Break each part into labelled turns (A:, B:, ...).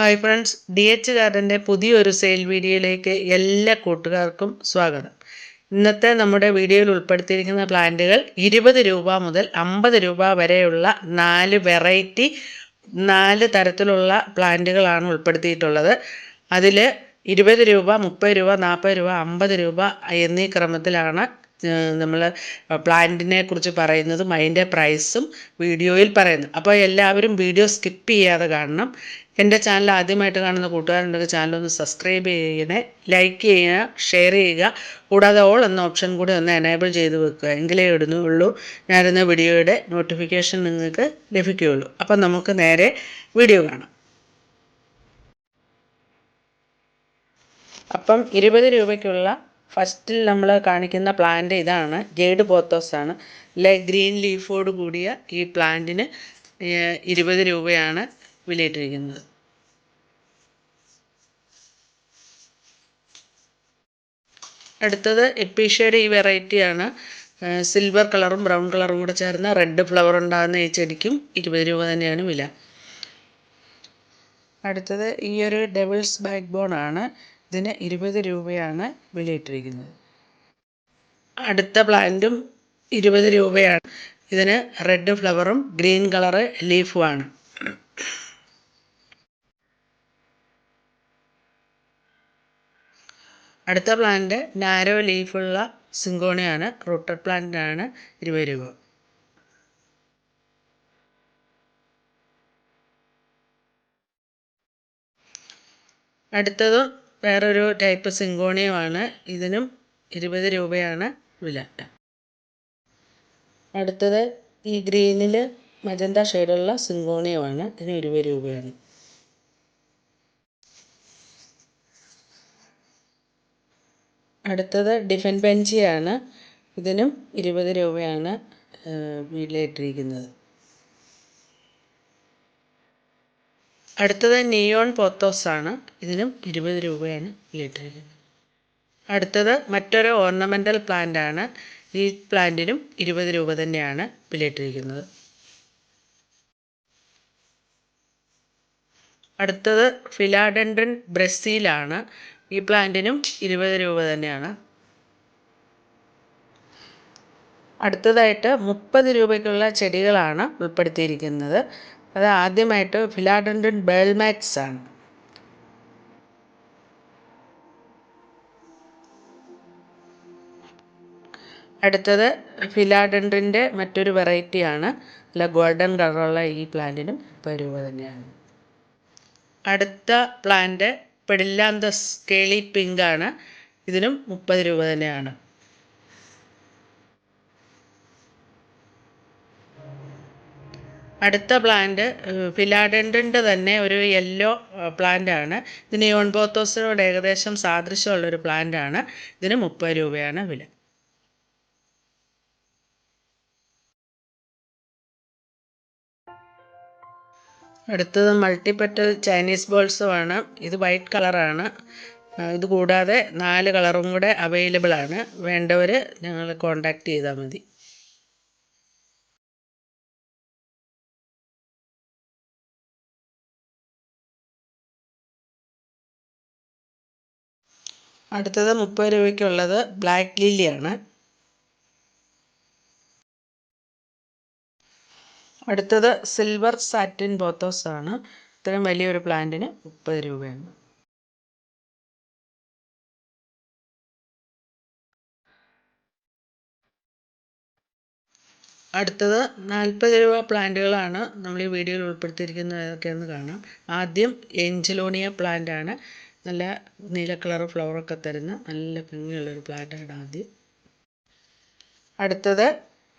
A: Hi friends D H ഗാർഡന്റെ പുതിയൊരു sale വീഡിയോയിലേക്ക് എല്ലാ കൂട്ടുകാർക്കും സ്വാഗതം. ഇന്നത്തെ നമ്മുടെ വീഡിയോയിൽ ഉൾപ്പെടുത്തിയിരിക്കുന്ന പ്ലാന്റുകൾ ഇരുപത് രൂപ മുതൽ അമ്പത് രൂപ വരെയുള്ള നാല് വെറൈറ്റി നാല് തരത്തിലുള്ള പ്ലാന്റുകളാണ് ഉൾപ്പെടുത്തിയിട്ടുള്ളത്. അതിൽ ഇരുപത് രൂപ മുപ്പത് രൂപ നാൽപ്പത് രൂപ അമ്പത് രൂപ എന്നീ ക്രമത്തിലാണ് നമ്മൾ പ്ലാന്റിനെ കുറിച്ച് പറയുന്നതും അതിന്റെ പ്രൈസും വീഡിയോയിൽ പറയുന്നു അപ്പോൾ എല്ലാവരും വീഡിയോ സ്കിപ്പ് ചെയ്യാതെ കാണണം. എന്റെ ചാനൽ ആദ്യമായിട്ട് കാണുന്ന കൂട്ടുകാരുണ്ടെങ്കിൽ ചാനൽ ഒന്ന് സബ്സ്ക്രൈബ് ചെയ്യണേ ലൈക്ക് ചെയ്യുക ഷെയർ ചെയ്യുക. കൂടാതെ ഓൾ എന്ന ഓപ്ഷൻ കൂടി ഒന്ന് എനേബിൾ ചെയ്ത് വെക്കുക. എങ്കിലേ ഇടുന്നുള്ളൂ. ഞാനിരുന്ന വീഡിയോയുടെ നോട്ടിഫിക്കേഷൻ നിങ്ങൾക്ക് ലഭിക്കുകയുള്ളൂ. അപ്പം നമുക്ക് നേരെ വീഡിയോ കാണാം. അപ്പം ഇരുപത് രൂപയ്ക്കുള്ള ഫസ്റ്റിൽ നമ്മൾ കാണിക്കുന്ന പ്ലാന്റ് ഇതാണ്. ജേഡ് പോത്തോസ് ആണ്. ലെ ഗ്രീൻ ലീഫോട് കൂടിയ ഈ പ്ലാന്റിന് ഇരുപത് രൂപയാണ് വിലയിട്ടിരിക്കുന്നത്. അടുത്തത് എപ്പീഷ്യയുടെ ഈ വെറൈറ്റിയാണ് സിൽവർ കളറും ബ്രൗൺ കളറും കൂടെ ചേർന്ന റെഡ് ഫ്ലവർ ഉണ്ടാകുന്ന ഈ ചെടിക്കും ഇരുപത് രൂപ തന്നെയാണ് വില. അടുത്തത് ഈ ഒരു ഡെവിൾസ് ബാക്ക് ബോൺ ആണ്. ഇതിന് ഇരുപത് രൂപയാണ് വിലയിട്ടിരിക്കുന്നത്. അടുത്ത പ്ലാന്റും ഇരുപത് രൂപയാണ്. ഇതിന് റെഡ് ഫ്ലവറും ഗ്രീൻ കളറ് ലീഫുമാണ് അടുത്ത പ്ലാന്റ് നാരോ ലീഫുള്ള സിങ്കോണിയാണ് റൂട്ടഡ് പ്ലാന്റാണ് ഇരുപത് രൂപ. അടുത്തതും വേറൊരു ടൈപ്പ് സിങ്കോണിയമാണ് ഇതിനും ഇരുപത് രൂപയാണ് വില. അടുത്തത് ഈ ഗ്രീനിൽ മജന്ത ഷെയ്ഡുള്ള സിങ്കോണിയമാണ് ഇതിന് ഇരുപത് രൂപയാണ്. അടുത്തത് ഡിഫൻ ബെഞ്ചിയാണ്. ഇതിനും ഇരുപത് രൂപയാണ് വിലയിട്ടിരിക്കുന്നത് അടുത്തത് നിയോൺ പോത്തോസാണ്. ഇതിനും ഇരുപത് രൂപയാണ് വിലയിട്ടിരിക്കുന്നത് അടുത്തത് മറ്റൊരു ഓർണമെന്റൽ പ്ലാന്റാണ്. ഈ പ്ലാന്റിനും ഇരുപത് രൂപ തന്നെയാണ് വിലയിട്ടിരിക്കുന്നത് അടുത്തത് ഫിലാഡൻഡ്രൻ ബ്രസീലാണ്. ഈ പ്ലാന്റിനും ഇരുപത് രൂപ തന്നെയാണ്. അടുത്തതായിട്ട് മുപ്പത് രൂപയ്ക്കുള്ള ചെടികളാണ് ഉൾപ്പെടുത്തിയിരിക്കുന്നത്. അത് ആദ്യമായിട്ട് ഫിലാഡൻഡൻ ബേൾമാക്സ് ആണ്. അടുത്തത് ഫിലാഡൻഡ്രിന്റെ മറ്റൊരു വെറൈറ്റിയാണ് അല്ല ഗോൾഡൻ കളറുള്ള ഈ പ്ലാന്റിനും മുപ്പത് രൂപ തന്നെയാണ്. അടുത്ത പ്ലാന്റ് പെഡില്ലാന്തസ് കേളി പിങ്ക് ആണ് ഇതിനും മുപ്പത് രൂപ തന്നെയാണ്. അടുത്ത പ്ലാന്റ് ഫിലാഡൻഡ്രിന്റെ തന്നെ ഒരു യെല്ലോ പ്ലാന്റ് ആണ് ഇത് നിയോൺ ബോത്തോസിനോട് ഏകദേശം സാദൃശ്യമുള്ളൊരു പ്ലാന്റ് ആണ് ഇതിന് മുപ്പത് രൂപയാണ് വില. അടുത്തത് മൾട്ടിപ്പറ്റൽ ചൈനീസ് ബോൾസുമാണ് ഇത് വൈറ്റ് കളറാണ് ഇത് കൂടാതെ നാല് കളറും കൂടെ അവൈലബിൾ ആണ്. വേണ്ടവർ ഞങ്ങൾ കോണ്ടാക്ട് ചെയ്താൽ മതി. അടുത്തത് മുപ്പത് രൂപയ്ക്കുള്ളത് ബ്ലാക്ക് ലില്ലിയാണ് അടുത്തത് സിൽവർ സാറ്റിൻ ബോത്തോസ് ആണ്. ഇത്രയും വലിയൊരു പ്ലാന്റിന് മുപ്പത് രൂപയാണ്. അടുത്തത് നാൽപ്പത് രൂപ പ്ലാന്റുകളാണ് നമ്മൾ ഈ വീഡിയോയിൽ ഉൾപ്പെടുത്തിയിരിക്കുന്നതൊക്കെയെന്ന് കാണാം. ആദ്യം എഞ്ചലോണിയ പ്ലാന്റ് ആണ്. നല്ല നീല കളർ ഫ്ലവറൊക്കെ തരുന്ന നല്ല ഭംഗിയുള്ളൊരു പ്ലാന്റാണ് ആദ്യം. അടുത്തത്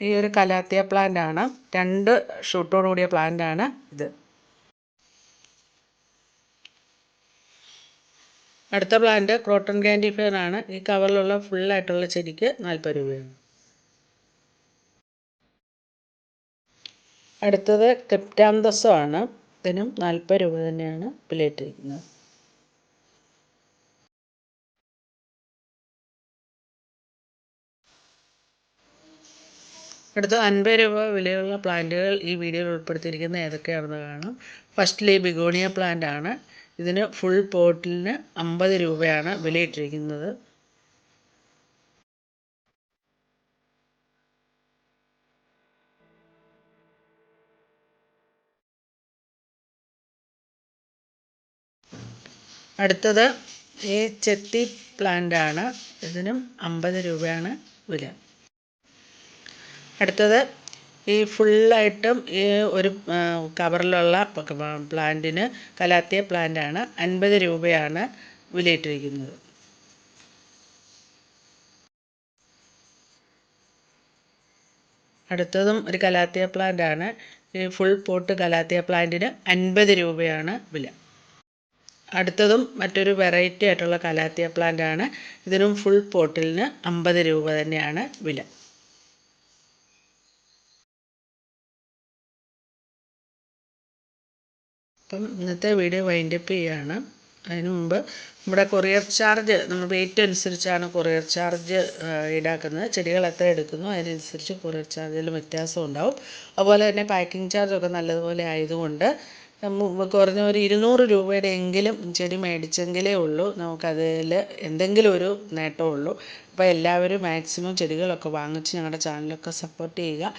A: ഈ ഒരു കലാത്തിയ പ്ലാന്റ് ആണ്. രണ്ട് ഷൂട്ടോട് കൂടിയ പ്ലാന്റ് ആണ് ഇത്. അടുത്ത പ്ലാന്റ് ക്രോട്ടൺ ക്യാൻഡി ഫെയർ ആണ്. ഈ കവറിലുള്ള ഫുള്ളായിട്ടുള്ള ചെടിക്ക് നാൽപ്പത് രൂപയാണ്. അടുത്തത് ക്രിപ്റ്റാന്തസം ആണ്. ഇതിനും നാൽപ്പത് രൂപ തന്നെയാണ് വിലയിട്ടിരിക്കുന്നത്. അടുത്ത അൻപത് രൂപ വിലയുള്ള പ്ലാന്റുകൾ ഈ വീഡിയോയിൽ ഉൾപ്പെടുത്തിയിരിക്കുന്ന ഏതൊക്കെയാണെന്ന് കാണാം. ഫസ്റ്റിലെ ബിഗോണിയ പ്ലാന്റ് ആണ്. ഇതിന് ഫുൾ പോട്ടിലിന് അമ്പത് രൂപയാണ് വിലയിട്ടിരിക്കുന്നത്. അടുത്തത് ഈ ചെത്തി പ്ലാന്റ് ആണ്. ഇതിനും അമ്പത് രൂപയാണ് വില. അടുത്തത് ഈ ഫുള്ളായിട്ടും ഈ ഒരു കവറിലുള്ള പ്ലാന്റിന് കലാത്തിയ പ്ലാന്റാണ് അൻപത് രൂപയാണ് വിലയിട്ടിരിക്കുന്നത്. അടുത്തതും ഒരു കലാത്തിയ പ്ലാന്റ് ആണ് ഈ ഫുൾ പോട്ട് കലാത്തിയ പ്ലാന്റിന് അൻപത് രൂപയാണ് വില. അടുത്തതും മറ്റൊരു വെറൈറ്റി ആയിട്ടുള്ള കലാത്തിയ പ്ലാന്റ് ആണ് ഇതിനും ഫുൾ പോട്ടിലിന് അമ്പത് രൂപ തന്നെയാണ് വില. അപ്പം ഇന്നത്തെ വീഡിയോ വൈൻഡപ്പ് ചെയ്യുകയാണ് അതിന് മുമ്പ് നമ്മുടെ കൊറിയർ ചാർജ് നമ്മൾ വെയിറ്റ് അനുസരിച്ചാണ് കൊറിയർ ചാർജ് ഈടാക്കുന്നത്. ചെടികൾ എത്ര എടുക്കുന്നു അതിനനുസരിച്ച് കൊറിയർ ചാർജിൽ വ്യത്യാസം ഉണ്ടാവും. അതുപോലെ തന്നെ പാക്കിംഗ് ചാർജൊക്കെ നല്ലതുപോലെ ആയതുകൊണ്ട് കുറഞ്ഞ ഒരു ഇരുന്നൂറ് രൂപയുടെ എങ്കിലും ചെടി മേടിച്ചെങ്കിലേ ഉള്ളൂ. നമുക്കതിൽ എന്തെങ്കിലും ഒരു നേട്ടമുള്ളൂ അപ്പോൾ എല്ലാവരും മാക്സിമം ചെടികളൊക്കെ വാങ്ങിച്ച് ഞങ്ങളുടെ ചാനലൊക്കെ സപ്പോർട്ട് ചെയ്യുക.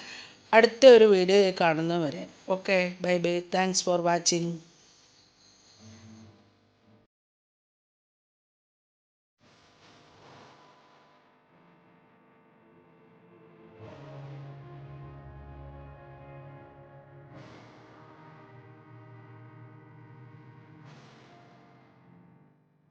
A: അടുത്ത ഒരു വീഡിയോ കാണുന്നവരെ. Okay bye bye thanks for watching